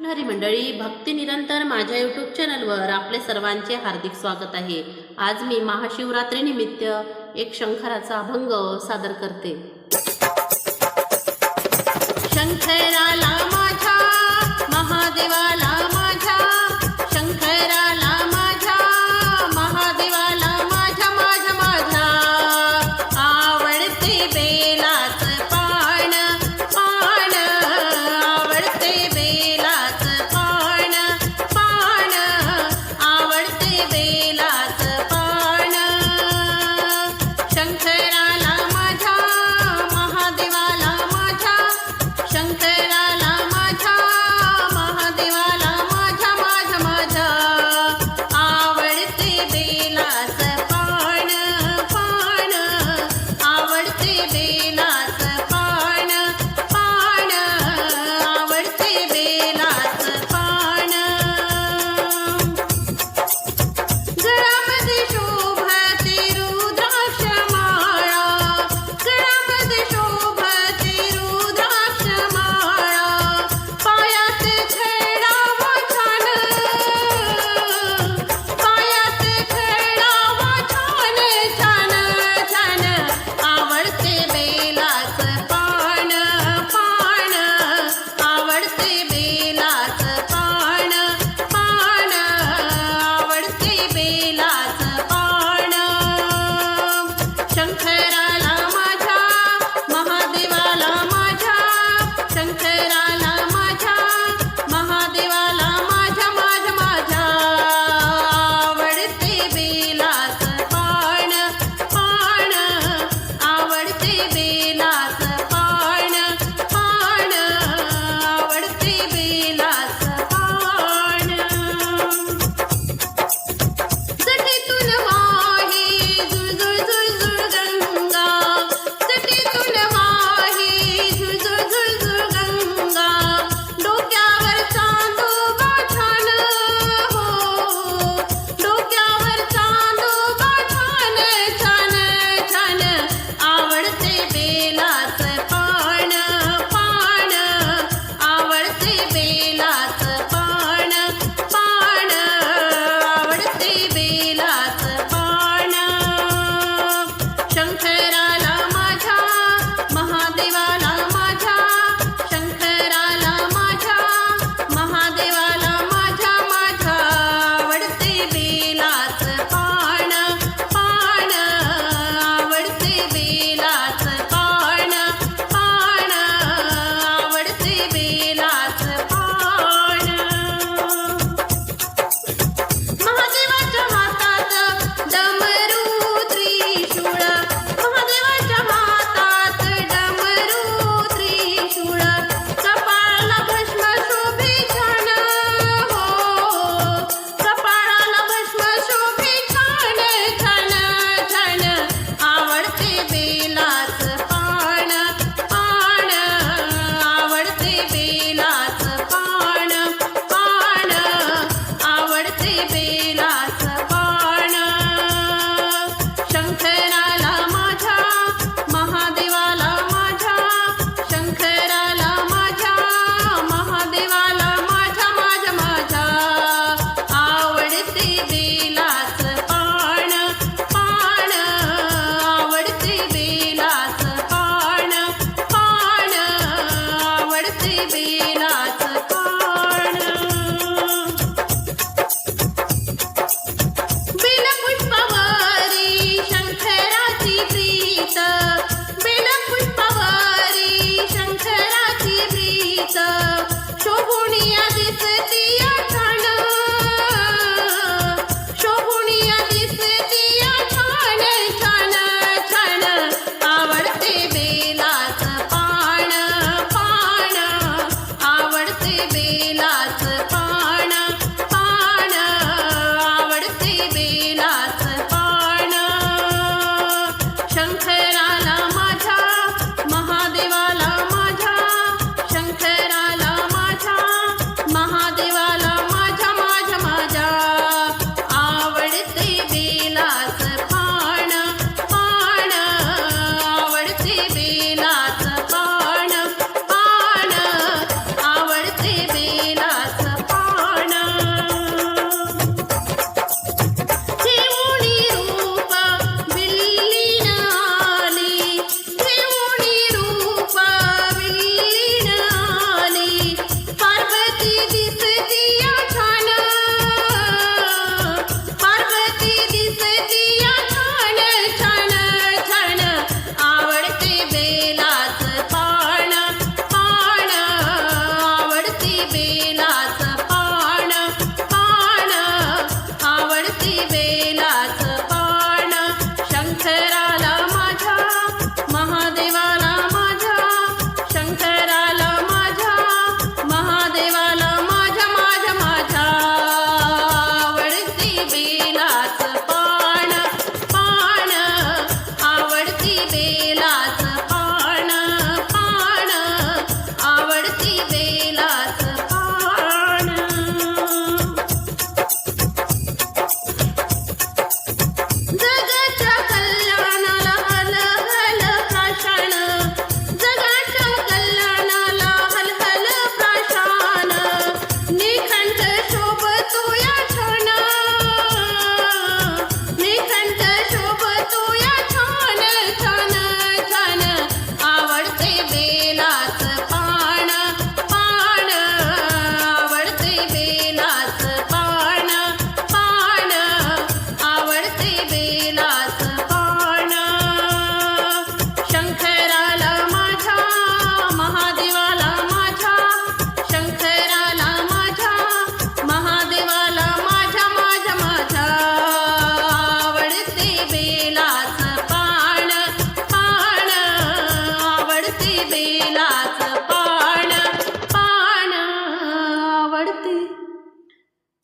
हरी मंडळी भक्ती निरंतर माझ्या यूट्यूब चॅनलवर आपले सर्वांचे हार्दिक स्वागत आहे. आज मी महाशिवरात्रीनिमित्त एक शंखराचा अभंग सादर करते. शंखराला baby.